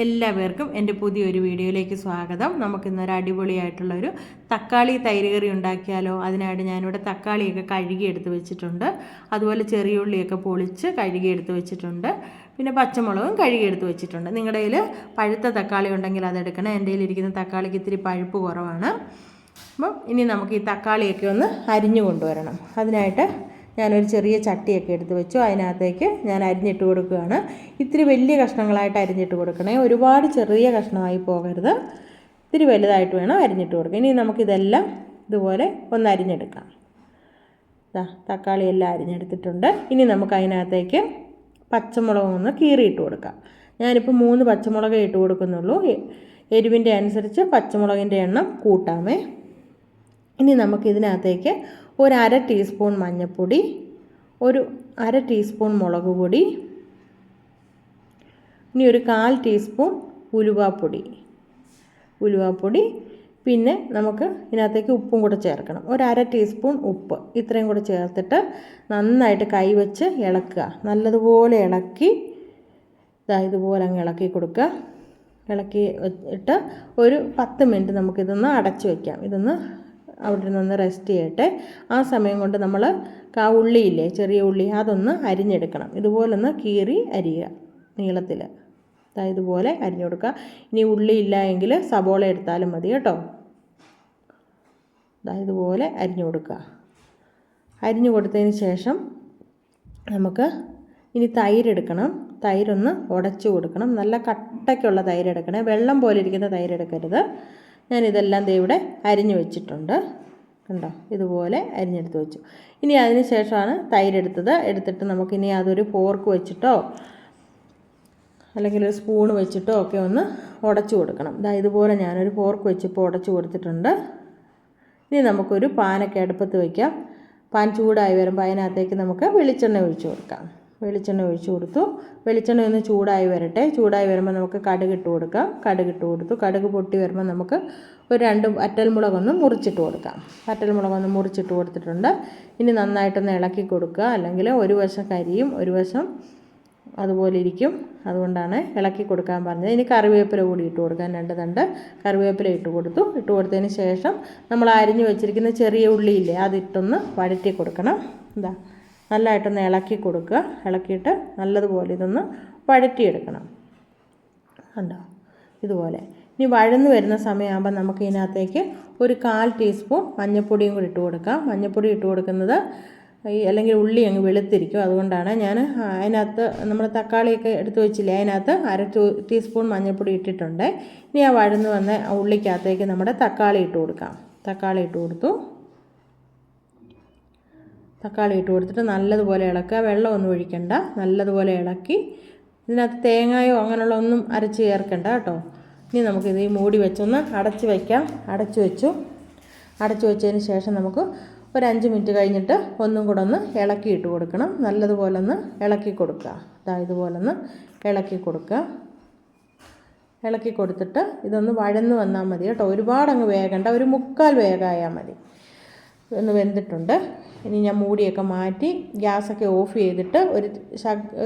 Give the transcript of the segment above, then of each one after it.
എല്ലാവർക്കും എന്റെ പുതിയൊരു വീഡിയോയിലേക്ക് സ്വാഗതം. നമുക്കിന്നൊരു അടിപൊളിയായിട്ടുള്ളൊരു തക്കാളി തൈര് കറി ഉണ്ടാക്കിയാലോ? അതിനായിട്ട് ഞാനിവിടെ തക്കാളിയൊക്കെ കഴുകിയെടുത്ത് വെച്ചിട്ടുണ്ട്. അതുപോലെ ചെറിയ ഉള്ളിയൊക്കെ പൊളിച്ച് കഴുകിയെടുത്ത് വെച്ചിട്ടുണ്ട്. പിന്നെ പച്ചമുളകും കഴുകിയെടുത്ത് വെച്ചിട്ടുണ്ട്. നിങ്ങളുടെ കയ്യിൽ പഴുത്ത തക്കാളി ഉണ്ടെങ്കിൽ അതെടുക്കണം. എന്റെ കയ്യിലിരിക്കുന്ന തക്കാളിക്ക് ഇത്തിരി പഴുപ്പ് കുറവാണ്. അപ്പം ഇനി നമുക്ക് ഈ തക്കാളിയൊക്കെ ഒന്ന് അരിഞ്ഞു കൊണ്ടുവരണം. അതിനായിട്ട് ഞാനൊരു ചെറിയ ചട്ടിയൊക്കെ എടുത്ത് വെച്ചു. അതിനകത്തേക്ക് ഞാൻ അരിഞ്ഞിട്ട് കൊടുക്കുകയാണ്. ഇത്തിരി വലിയ കഷ്ണങ്ങളായിട്ട് അരിഞ്ഞിട്ട് കൊടുക്കണേ. ഒരുപാട് ചെറിയ കഷ്ണമായി പോകരുത്. ഇത്തിരി വലുതായിട്ട് വേണം അരിഞ്ഞിട്ട് കൊടുക്കുക ഇനി നമുക്കിതെല്ലാം ഇതുപോലെ ഒന്ന് അരിഞ്ഞെടുക്കാം. തക്കാളി എല്ലാം അരിഞ്ഞെടുത്തിട്ടുണ്ട്. ഇനി നമുക്ക് അതിനകത്തേക്ക് പച്ചമുളക് ഒന്ന് കീറിയിട്ട് കൊടുക്കാം. ഞാനിപ്പോൾ മൂന്ന് പച്ചമുളകേ ഇട്ട് കൊടുക്കുന്നുള്ളൂ. എരിവിന്റെ അനുസരിച്ച് പച്ചമുളകിന്റെ എണ്ണം കൂട്ടാമേ. ഇനി നമുക്കിതിനകത്തേക്ക് ഒരു അര ടീസ്പൂൺ മഞ്ഞൾപ്പൊടി ഒരു അര ടീസ്പൂൺ മുളക് പൊടി ഇനി ഒരു കാൽ ടീസ്പൂൺ ഉലുവാപ്പൊടി. ഉലുവാപ്പൊടി പിന്നെ നമുക്ക് ഇതിനകത്തേക്ക് ഉപ്പും കൂടെ ചേർക്കണം. ഒരു അര ടീസ്പൂൺ ഉപ്പ് ഇത്രയും കൂടെ ചേർത്തിട്ട് നന്നായിട്ട് കൈവച്ച് ഇളക്കുക. നല്ലതുപോലെ ഇളക്കി ഇതാ ഇതുപോലെ അങ്ങ് ഇളക്കി കൊടുക്കുക. ഇളക്കി ഇട്ട് ഒരു പത്ത് മിനിറ്റ് നമുക്കിതൊന്ന് അടച്ചു വയ്ക്കാം ഇതൊന്ന് അവിടെ നിന്ന് റെസ്റ്റ് ചെയ്യട്ടെ. ആ സമയം കൊണ്ട് നമ്മൾ കാ ഉള്ളിയില്ലേ ചെറിയ ഉള്ളി അതൊന്ന് അരിഞ്ഞെടുക്കണം. ഇതുപോലൊന്ന് കീറി അരിയുക നീളത്തിൽ ഇതുപോലെ അരിഞ്ഞു കൊടുക്കുക. ഇനി ഉള്ളി ഇല്ല എങ്കിൽ സബോള എടുത്താലും മതി കേട്ടോ. ഇതുപോലെ അരിഞ്ഞു കൊടുക്കുക. അരിഞ്ഞു കൊടുത്തതിന് ശേഷം നമുക്ക് ഇനി തൈരെടുക്കണം തൈരൊന്ന് ഉടച്ചു കൊടുക്കണം. നല്ല കട്ടയ്ക്കുള്ള തൈര് എടുക്കണേ. വെള്ളം പോലെ ഇരിക്കുന്ന തൈര് എടുക്കരുത്. ഞാനിതെല്ലാം ദേ ഇവിടെ അരിഞ്ഞു വെച്ചിട്ടുണ്ട്. കണ്ടോ? ഇതുപോലെ അരിഞ്ഞെടുത്ത് വെച്ചു. ഇനി അതിന് ശേഷമാണ് തൈരെടുത്തത്. എടുത്തിട്ട് നമുക്കിനി അതൊരു ഫോർക്ക് വെച്ചിട്ടോ അല്ലെങ്കിൽ ഒരു സ്പൂൺ വെച്ചിട്ടോ ഒക്കെ ഒന്ന് ഉടച്ചു കൊടുക്കണം. ഇതാ ഇതുപോലെ ഞാനൊരു ഫോർക്ക് വെച്ചിപ്പോൾ ഉടച്ചു കൊടുത്തിട്ടുണ്ട്. ഇനി നമുക്കൊരു പാനൊക്കെ അടുപ്പത്ത് വയ്ക്കാം പാൻ ചൂടായി വരുമ്പോൾ അതിനകത്തേക്ക് നമുക്ക് വെളിച്ചെണ്ണ ഒഴിച്ചു കൊടുക്കാം. വെളിച്ചെണ്ണ ഒഴിച്ചു കൊടുത്തു. വെളിച്ചെണ്ണ ഒന്ന് ചൂടായി വരട്ടെ. ചൂടായി വരുമ്പോൾ നമുക്ക് കടുക് ഇട്ട് കൊടുക്കാം. കടുക് ഇട്ട് കൊടുത്തു. കടുക് പൊട്ടി വരുമ്പോൾ നമുക്ക് ഒരു രണ്ട് അറ്റൽമുളകൊന്ന് മുറിച്ചിട്ട് കൊടുക്കാം. അറ്റൽമുളകൊന്ന് മുറിച്ചിട്ട് കൊടുത്തിട്ടുണ്ട്. ഇനി നന്നായിട്ടൊന്ന് ഇളക്കി കൊടുക്കുക. അല്ലെങ്കിൽ ഒരു വശം കരിയും ഒരു വശം അതുപോലെ ഇരിക്കും. അതുകൊണ്ടാണ് ഇളക്കി കൊടുക്കാൻ പറഞ്ഞത്. ഇനി കറിവേപ്പില കൂടി ഇട്ട് കൊടുക്കാൻ രണ്ട് തണ്ട് കറിവേപ്പില ഇട്ട് കൊടുത്തു. ഇട്ട് കൊടുത്തതിന് ശേഷം നമ്മൾ അരിഞ്ഞു വെച്ചിരിക്കുന്ന ചെറിയ ഉള്ളിയില്ലേ അതിട്ടൊന്ന് വഴറ്റി കൊടുക്കണം. എന്താ നല്ലതായിട്ടൊന്ന് ഇളക്കി കൊടുക്കുക. ഇളക്കിയിട്ട് നല്ലതുപോലെ ഇതൊന്ന് വഴറ്റിയെടുക്കണം. കണ്ടോ? ഇതുപോലെ. ഇനി വഴന്ന് വരുന്ന സമയമാകുമ്പോൾ നമുക്ക് ഇതിനകത്തേക്ക് ഒരു കാൽ ടീസ്പൂൺ മഞ്ഞൾപ്പൊടിയും കൂടി ഇട്ട് കൊടുക്കാം. മഞ്ഞൾപ്പൊടി ഇട്ട് കൊടുക്കുന്നത് ഈ അല്ലെങ്കിൽ ഉള്ളി അങ്ങ് വെളുത്തിരിക്കും. അതുകൊണ്ടാണ് ഞാൻ അതിനകത്ത് നമ്മൾ തക്കാളിയൊക്കെ എടുത്ത് വെച്ചില്ലേ അതിനകത്ത് അര ടീസ്പൂൺ മഞ്ഞൾപ്പൊടി ഇട്ടിട്ടുണ്ട്. ഇനി ആ വഴന്ന് വന്ന ഉള്ളിക്കകത്തേക്ക് നമ്മുടെ തക്കാളി ഇട്ട് കൊടുക്കാം. തക്കാളി ഇട്ട് കൊടുത്തു. തക്കാളി ഇട്ട് കൊടുത്തിട്ട് നല്ലതുപോലെ ഇളക്കുക. വെള്ളമൊന്നും ഒഴിക്കണ്ട. നല്ലതുപോലെ ഇളക്കി ഇതിനകത്ത് തേങ്ങയോ അങ്ങനെയുള്ള ഒന്നും അരച്ച് ചേർക്കണ്ട കേട്ടോ. ഇനി നമുക്കിത് ഈ മൂടി വെച്ചൊന്ന് അടച്ച് വയ്ക്കാം അടച്ച് വെച്ചു. അടച്ച് വെച്ചതിന് ശേഷം നമുക്ക് ഒരു അഞ്ച് മിനിറ്റ് കഴിഞ്ഞിട്ട് ഒന്നും കൂടെ ഒന്ന് ഇളക്കി ഇട്ട് കൊടുക്കണം. നല്ലതുപോലെ ഒന്ന് ഇളക്കി കൊടുക്കുക. അതാ ഇതുപോലെ ഒന്ന് ഇളക്കി കൊടുക്കുക. ഇളക്കി കൊടുത്തിട്ട് ഇതൊന്ന് വഴന്ന് വന്നാൽ മതി കേട്ടോ. ഒരുപാടങ്ങ് വേകണ്ട. ഒരു മുക്കാൽ വേഗമായാൽ മതി. ഒന്ന് വെന്തിട്ടുണ്ട്. ഇനി ഞാൻ മൂടിയൊക്കെ മാറ്റി ഗ്യാസൊക്കെ ഓഫ് ചെയ്തിട്ട് ഒരു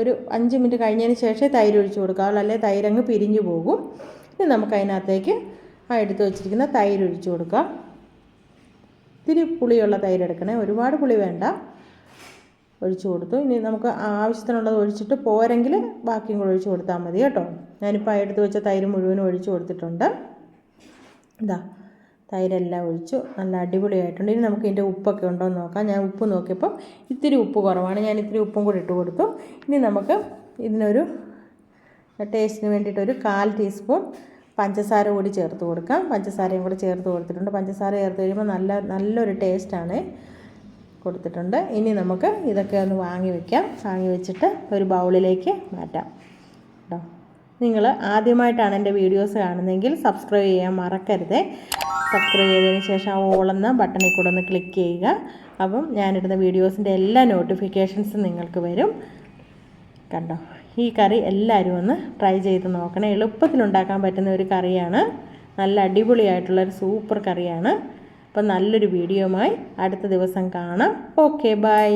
ഒരു അഞ്ച് മിനിറ്റ് കഴിഞ്ഞതിന് ശേഷമേ തൈര് ഒഴിച്ച് കൊടുക്കാവുള്ളൂ അല്ലെങ്കിൽ തൈരങ്ങ് പിരിഞ്ഞു പോകും. ഇനി നമുക്ക് അതിനകത്തേക്ക് ആ എടുത്ത് വെച്ചിരിക്കുന്ന തൈര് ഒഴിച്ച് കൊടുക്കാം. ഇത്തിരി പുളിയുള്ള തൈര് എടുക്കണേ. ഒരുപാട് പുളി വേണ്ട. ഒഴിച്ചു കൊടുത്തു. ഇനി നമുക്ക് ആവശ്യത്തിനുള്ളത് ഒഴിച്ചിട്ട് പോരെങ്കിൽ ബാക്കിയും കൂടെ ഒഴിച്ചു കൊടുത്താൽ മതി കേട്ടോ. ഞാനിപ്പോൾ എടുത്ത് വെച്ച തൈര് മുഴുവനും ഒഴിച്ചു കൊടുത്തിട്ടുണ്ട്. ഇതാ. തൈരെല്ലാം ഒഴിച്ചു. നല്ല അടിപൊളിയായിട്ടുണ്ട്. ഇനി നമുക്ക് ഇതിന്റെ ഉപ്പൊക്കെ ഉണ്ടോ എന്ന് നോക്കാം. ഞാൻ ഉപ്പ് നോക്കിയപ്പോൾ ഇത്തിരി ഉപ്പ് കുറവാണ്. ഞാൻ ഇത്തിരി ഉപ്പും കൂടി ഇട്ട് കൊടുത്തു. ഇനി നമുക്ക് ഇതിനൊരു ടേസ്റ്റിന് വേണ്ടിയിട്ടൊരു കാൽ ടീസ്പൂൺ പഞ്ചസാര കൂടി ചേർത്ത് കൊടുക്കാം. പഞ്ചസാരയും കൂടി ചേർത്ത് കൊടുത്തിട്ടുണ്ട്. പഞ്ചസാര ചേർത്ത് കഴിയുമ്പോൾ നല്ല നല്ലൊരു ടേസ്റ്റാണ് കൊടുത്തിട്ടുണ്ട്. ഇനി നമുക്ക് ഇതൊക്കെ ഒന്ന് വാങ്ങി വയ്ക്കാം വാങ്ങി വെച്ചിട്ട് ഒരു ബൗളിലേക്ക് മാറ്റാം. കേട്ടോ. നിങ്ങൾ ആദ്യമായിട്ടാണ് എന്റെ വീഡിയോസ് കാണുന്നതെങ്കിൽ സബ്സ്ക്രൈബ് ചെയ്യാൻ മറക്കരുത്. സബ്സ്ക്രൈബ് ചെയ്തതിന് ശേഷം ആ ഓളെന്ന ബട്ടണിൽ കൂടെ ഒന്ന് ക്ലിക്ക് ചെയ്യുക. അപ്പം ഞാനിടുന്ന വീഡിയോസിന്റെ എല്ലാ നോട്ടിഫിക്കേഷൻസും നിങ്ങൾക്ക് വരും. കണ്ടോ? ഈ കറി എല്ലാവരും ഒന്ന് ട്രൈ ചെയ്ത് നോക്കണേ. എളുപ്പത്തിലുണ്ടാക്കാൻ പറ്റുന്ന ഒരു കറിയാണ്. നല്ല അടിപൊളിയായിട്ടുള്ളൊരു സൂപ്പർ കറിയാണ്. അപ്പം നല്ലൊരു വീഡിയോയുമായി അടുത്ത ദിവസം കാണാം. Okay bye.